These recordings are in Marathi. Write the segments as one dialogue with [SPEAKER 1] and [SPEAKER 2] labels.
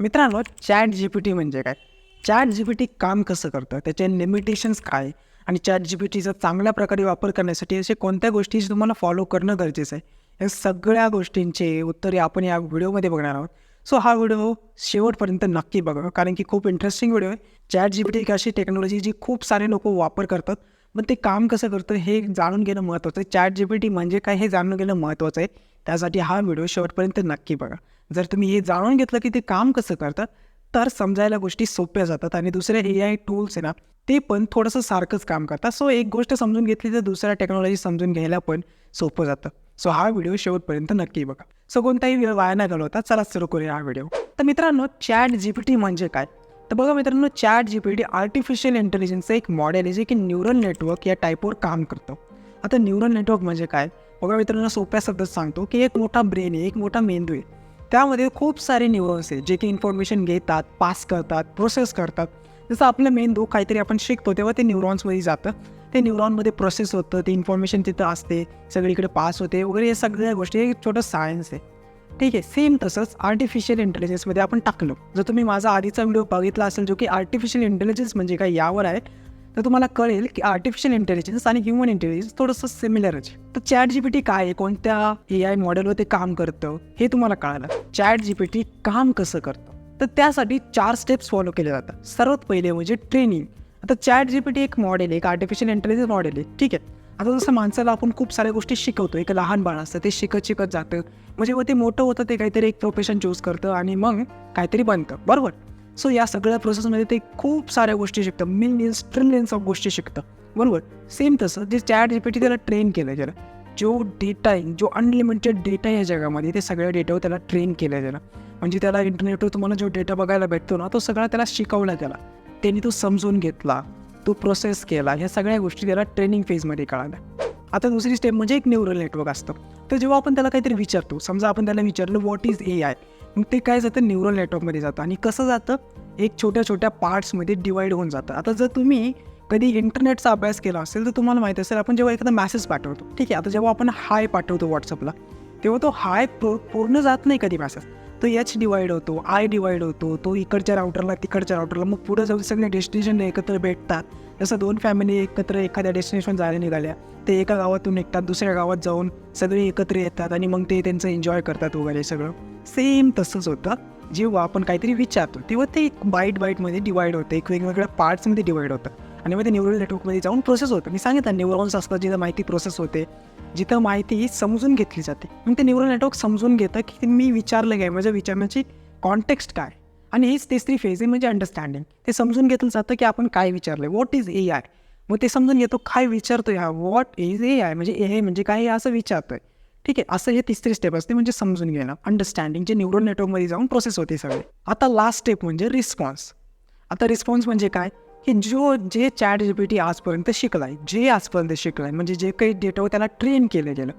[SPEAKER 1] मित्रांनो चॅट जी पी टी म्हणजे काय? चॅट जी पी टी काम कसं करतं? त्याचे लिमिटेशन्स काय? आणि चॅट जी पी टीचा चांगल्या प्रकारे वापर करण्यासाठी असे कोणत्या गोष्टी तुम्हाला फॉलो करणं गरजेचं आहे? या सगळ्या गोष्टींचे उत्तरे आपण या व्हिडिओमध्ये बघणार आहोत. सो हा व्हिडिओ शेवटपर्यंत नक्की बघा कारण की खूप इंटरेस्टिंग व्हिडिओ आहे. चॅट जी पी टी एक अशी टेक्नॉलॉजी जी खूप सारे लोक वापर करतात पण ते काम कसं करतं हे जाणून घेणं महत्त्वाचं आहे. चॅट जी पी टी म्हणजे काय हे जाणून घेणं महत्त्वाचं आहे. त्यासाठी हा व्हिडिओ शेवटपर्यंत नक्की बघा. जर तुम्ही हे जाणून घेतलं की ते काम कसं करतात तर समजायला गोष्टी सोप्या जातात. आणि दुसरे ए आय टूल्स आहे ना ते पण थोडंसं सारखंच काम करतात. सो एक गोष्ट समजून घेतली तर दुसऱ्या टेक्नॉलॉजी समजून घ्यायला पण सोपं जातं. सो हा व्हिडिओ शेवटपर्यंत नक्की बघा. सो कोणताही वेळ वाया नाही घालवता चला सुरू करूया हा व्हिडिओ तर मित्रांनो चॅट जी पी टी म्हणजे काय? तर बघा मित्रांनो chat G P T artificial इंटेलिजन्सचं एक मॉडेल आहे जे की न्यूरल नेटवर्क या टाईपवर काम करतं. आता न्यूरल नेटवर्क म्हणजे काय? बघा मित्रांनो सोप्या शब्दात सांगतो की एक मोठा ब्रेन आहे एक मोठा मेंदू आहे. त्यामध्ये खूप सारे न्यूरॉन्स आहेत जे की इन्फॉर्मेशन घेतात पास करतात प्रोसेस करतात. जसं आपलं मेंदू काहीतरी आपण शिकतो तेव्हा ते न्यूरॉन्समध्ये जातं. ते न्यूरॉनमध्ये प्रोसेस होतं ते इन्फॉर्मेशन तिथं असते सगळीकडे पास होते वगैरे या सगळ्या गोष्टी एक छोटं सायन्स आहे. ठीक आहे सेम तसंच आर्टिफिशियल इंटेलिजन्समध्ये आपण टाकलो. जर तुम्ही माझा आधीचा व्हिडिओ बघितला असेल जो की आर्टिफिशियल इंटेलिजन्स म्हणजे काय यावर आहे. तर तुम्हाला कळेल की आर्टिफिशियल इंटेलिजन्स आणि ह्युमन इंटेलिजन्स थोडंसं सिमिलरच आहे. तर चॅट जी पी टी काय आहे? कोणत्या ए आय मॉडेलवर ते काम करतं? हे तुम्हाला कळालं. चॅट जी पी टी काम कसं करतं? तर त्यासाठी चार स्टेप्स फॉलो केले जातात. सर्वात पहिले म्हणजे ट्रेनिंग आता चॅट जी पी टी एक मॉडेल आहे एक आर्टिफिशियल इंटेलिजन्स मॉडेल आहे. ठीक आहे. आता जसं माणसाला आपण खूप साऱ्या गोष्टी शिकवतो एक लहान बाळ असतं ते शिकत शिकत जातं. म्हणजे मग ते मोठं होतं ते काहीतरी एक प्रोफेशन चूज करतं आणि मग काहीतरी बनतं. बरोबर? सो या सगळ्या प्रोसेसमध्ये ते खूप साऱ्या गोष्टी शिकतं. मिलियन्स ट्रिलियन्स ऑफ गोष्टी शिकतं. बरोबर? सेम तसं जे चॅट जी पी टी त्याला ट्रेन केलं गेलं जो डेटा आहे जो अनलिमिटेड डेटा या जगामध्ये ते सगळ्या डेटावर त्याला ट्रेन केलं गेलं म्हणजे त्याला इंटरनेटवर तुम्हाला जो डेटा बघायला भेटतो ना तो सगळा त्याला शिकवला त्याला. त्यांनी तो समजून घेतला तो प्रोसेस केला ह्या सगळ्या गोष्टी त्याला ट्रेनिंग फेजमध्ये कळाल्या. आता दुसरी स्टेप म्हणजे एक न्यूरल नेटवर्क असतं. तर जेव्हा आपण त्याला काहीतरी विचारतो समजा आपण त्याला विचारलं व्हॉट इज ए आय मग ते काय जातं न्यूरल नेटवर्कमध्ये जातं. आणि कसं जातं एक छोट्या छोट्या पार्ट्समध्ये डिवाईड होऊन जातं. आता जर तुम्ही कधी इंटरनेटचा अभ्यास केला असेल तर तुम्हाला माहिती असेल आपण जेव्हा एखादा मॅसेज पाठवतो ठीक आहे आता जेव्हा आपण हाय पाठवतो व्हॉट्सअपला तेव्हा तो हाय पूर्ण जात नाही कधी मॅसेज तो एच डिवाईड होतो आय डिवाईड होतो तो इकडच्या राउटरला तिकडच्या राउटरला मग पुढे जाऊन सगळे डेस्टिनेशन एकत्र भेटतात. जसं दोन फॅमिली एकत्र एखाद्या डेस्टिनेशन जायला निघाल्या ते एका गावातून निघतात दुसऱ्या गावात जाऊन सगळे एकत्र येतात आणि मग ते त्यांचं एन्जॉय करतात वगैरे सगळं. सेम तसंच होतं. जेव्हा आपण काहीतरी विचारतो तेव्हा ते एक बाईट बाईटमध्ये डिवाईड होतं. एक वेगवेगळ्या पार्ट्समध्ये डिवाईड होतं. आणि मग ते न्यूरल नेटवर्कमध्ये जाऊन प्रोसेस होतं. मी सांगितलं न्यूरॉन्स असतात जिथं माहिती प्रोसेस होते जिथं माहिती समजून घेतली जाते. मग ते न्यूरल नेटवर्क समजून घेतं की मी विचारलं काय माझ्या विचारण्याची कॉन्टेक्स्ट काय? आणि हीच तिसरी फेज आहे म्हणजे अंडरस्टँडिंग ते समजून घेतलं जातं की आपण काय विचारलं व्हॉट इज ए आय मग ते समजून घेतो काय विचारतोय हा? व्हॉट इज ए आय म्हणजे ए म्हणजे काय हे असं विचारतोय. ठीक आहे असं हे तिसरी स्टेप असते म्हणजे समजून घेणं. अंडरस्टँडिंग जे न्यूरल नेटवर्कमध्ये जाऊन प्रोसेस होते सगळे. आता लास्ट स्टेप म्हणजे रिस्पॉन्स आता रिस्पॉन्स म्हणजे काय? की जो जे चॅट जी पी टी आजपर्यंत शिकलाय जे आजपर्यंत शिकलाय म्हणजे जे काही डेटा त्याला ट्रेन केलं गेलं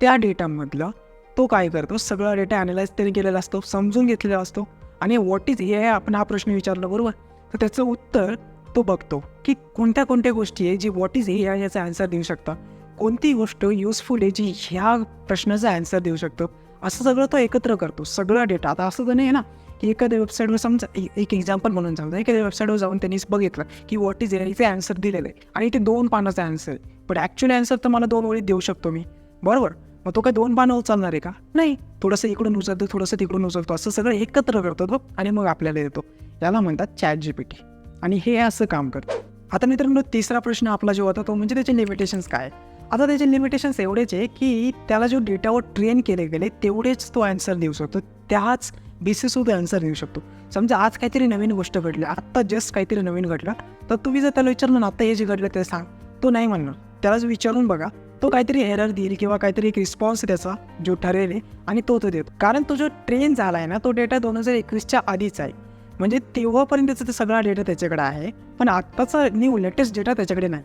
[SPEAKER 1] त्या डेटामधलं तो काय करतो? सगळा डेटा ॲनालाइज त्याने केलेला असतो समजून घेतलेला असतो. आणि व्हॉट इज ए आय आपण हा प्रश्न विचारला बरोबर? तर त्याचं उत्तर तो बघतो की कोणत्या कोणत्या गोष्टी आहे जी व्हॉट इज ए आय याचा आन्सर देऊ शकता कोणती गोष्ट युजफुल आहे जी ह्या प्रश्नाचा आन्सर देऊ शकतो? असं सगळं तो एकत्र करतो सगळा डेटा आता असं तर नाही आहे ना की एखाद्या वेबसाईटवर समजा एक एक्झाम्पल म्हणून समजा एखाद्या वेबसाईटवर जाऊन त्यांनी बघितलं की व्हॉट इज एआयचे आन्सर दिलेलं आहे. आणि ते दोन पानाचं आन्सर पण ॲक्च्युली आन्सर तर मला दोन ओळीत देऊ शकतो मी. बरोबर? मग तो काय दोन पानं उचलणार आहे का? नाही. थोडंसं इकडून उचलतो थोडंसं तिकडून उचलतो. असं सगळं एकत्र करतो तो आणि मग आपल्याला येतो. याला म्हणतात चॅट जी पी टी आणि हे असं काम करतं. आता मित्रांनो तिसरा प्रश्न आपला जो होता तो म्हणजे त्याचे लिमिटेशन्स काय? आता त्याचे लिमिटेशन्स एवढेच आहे की त्याला जो डेटावर ट्रेन केले गेले तेवढेच तो आन्सर देऊ शकतो. त्याच बेसिसवर आन्सर देऊ शकतो. समजा आज काहीतरी नवीन गोष्ट घडली आत्ता जस्ट काहीतरी नवीन घडलं तर तुम्ही जर त्याला विचारलं ना आत्ता हे जे घडलं ते सांग. तो नाही म्हणणार. त्यालाच विचारून बघा तो काहीतरी एरर देईल किंवा काहीतरी एक रिस्पॉन्स त्याचा जो ठरेल आहे आणि तो तो देतो. कारण तो जो ट्रेन झाला आहे ना तो डेटा दोन हजार एकवीसच्या आधीच आहे. म्हणजे तेव्हापर्यंतचा ते सगळा डेटा त्याच्याकडे आहे पण आत्ताचा न्यू लेटेस्ट डेटा त्याच्याकडे नाही.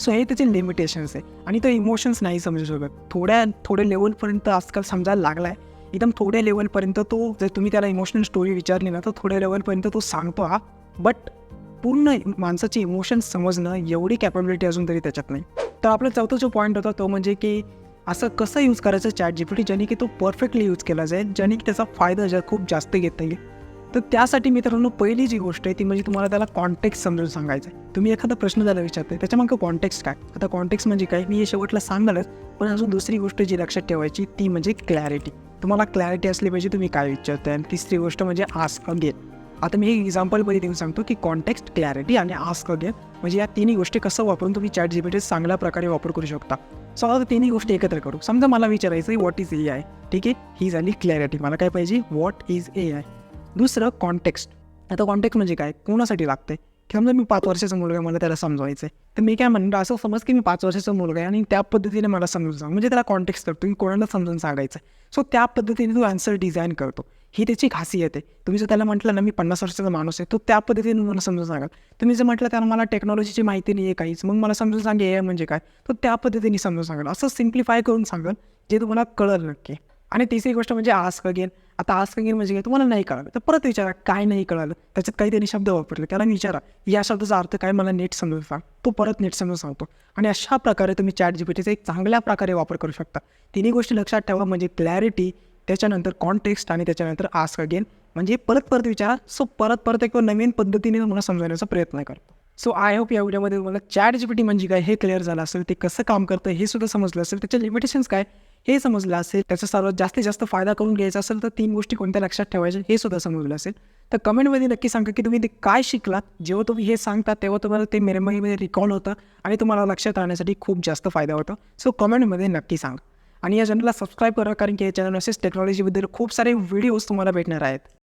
[SPEAKER 1] सो हे त्याचे लिमिटेशन्स आहे. आणि तो इमोशन्स नाही समजू शकत. थोड्या थोड्या लेवलपर्यंत आजकाल समजायला लागला आहे एकदम थोड्या लेवलपर्यंत तो जर तुम्ही त्याला इमोशनल स्टोरी विचारली ना तर थोड्या लेवलपर्यंत तो सांगतो हा. बट पूर्ण माणसाचे इमोशन समजणं एवढी कॅपॅबिलिटी अजून तरी त्याच्यात नाही. तर आपला चौथा जो पॉईंट होता तो म्हणजे की असं कसं यूज करायचं चॅट जी पी टी ज्याने की तो परफेक्टली यूज केला जाईल ज्याने की त्याचा फायदा जा खूप जास्त घेता येईल. तर त्यासाठी मित्रांनो पहिली जी गोष्ट आहे ती म्हणजे तुम्हाला त्याला कॉन्टेक्स्ट समजून सांगायचं आहे तुम्ही एखादा प्रश्न त्याला विचारते त्याच्यामागं कॉन्टेक्स्ट काय? आता कॉन्टेक्स्ट म्हणजे काय? मी हे शेवटला सांगणारच पण अजून दुसरी गोष्ट जी लक्षात ठेवायची ती म्हणजे क्लॅरिटी तुम्हाला क्लॅरिटी असली पाहिजे तुम्ही काय विचारताय? आणि तिसरी गोष्ट म्हणजे आस्क अगेन आता मी एक एक्झाम्पलमध्ये देऊन सांगतो की कॉन्टेक्स्ट क्लॅरिटी आणि आस्क अगेन म्हणजे या तिन्ही गोष्टी कसं वापरून तुम्ही चॅट जी चांगल्या प्रकारे वापर करू शकता. सो आता तिन्ही गोष्टी एकत्र करू. समजा मला विचारायचं आहे व्हॉट इज ए आय ठीक आहे? ही झाली क्लॅरिटी मला काय पाहिजे? व्हॉट इज ए आय दुसरं कॉन्टेक्स्ट आता कॉन्टेक्स्ट म्हणजे काय? कोणासाठी लागते की समजा मी पाच वर्षाचा मुलगा आहे, मला त्याला समजवायचं आहे तर मी काय म्हणतो असं समज की मी पाच वर्षाचा मुलगा आहे आणि त्या पद्धतीने मला समजून सांग. म्हणजे त्याला कॉन्टॅक्ट करतो की कोणाला समजून सांगायचं आहे सो त्या पद्धतीने तो आन्सर डिझाईन करतो. ही त्याची खासियत आहे. तुम्ही जर त्याला म्हटलं ना मी पन्नास वर्षाचा माणूस आहे तो त्या पद्धतीने मला समजून सांगाल. तुम्ही जर म्हटलं त्याला मला टेक्नॉलॉजीची माहिती नाही आहे काहीच मग मला समजून सांगे ए म्हणजे काय? तो त्या पद्धतीने समजून सांगाल. असं सिम्प्लिफाय करून सांगाल जे तुम्हाला कळलं नक्की. आणि तिसरी गोष्ट म्हणजे आस्क अगेन आता आस्क अगेन म्हणजे काय? तुम्हाला नाही कळालं. तर परत विचारा काय नाही कळालं? त्याच्यात काही त्यांनी शब्द वापरले. त्याला विचारा या शब्दाचा अर्थ काय? मला नीट समजून सांग. तो परत नीट समजून सांगतो. आणि अशा प्रकारे तुम्ही चॅट जीपीटीचा एक चांगल्या प्रकारे वापर करू शकता. तिन्ही गोष्टी लक्षात ठेवा. म्हणजे क्लॅरिटी त्याच्यानंतर कॉन्टेक्स्ट आणि त्याच्यानंतर आस्क अगेन म्हणजे परत परत विचारा. सो परत परत एक नवीन पद्धतीने तुम्हाला समजवण्याचा प्रयत्न करतो. सो आय होप या व्हिडिओमध्ये तुम्हाला चॅट जीपीटी म्हणजे काय? हे क्लिअर झालं असेल. ते कसं काम करतं? हे सुद्धा समजलं असेल. त्याचे लिमिटेशन्स काय? हे समजलं असेल त्याचा सर्वात जास्तीत जास्त फायदा करून घ्यायचा असेल तर तीन गोष्टी कोणत्या लक्षात ठेवायच्या हे सुद्धा समजलं असेल. तर कमेंटमध्ये नक्की सांगा की तुम्ही ते काय शिकलात? जेव्हा तुम्ही हे सांगता तेव्हा तुम्हाला ते मेमरीमध्ये रिकॉल होतं आणि तुम्हाला लक्षात राहण्यासाठी खूप जास्त फायदा होतो. सो कमेंटमध्ये नक्की सांगा. आणि या चॅनलला सबस्क्राईब करा कारण की या चॅनल असेच टेक्नॉलॉजीबद्दल खूप सारे व्हिडिओज तुम्हाला भेटणार आहेत.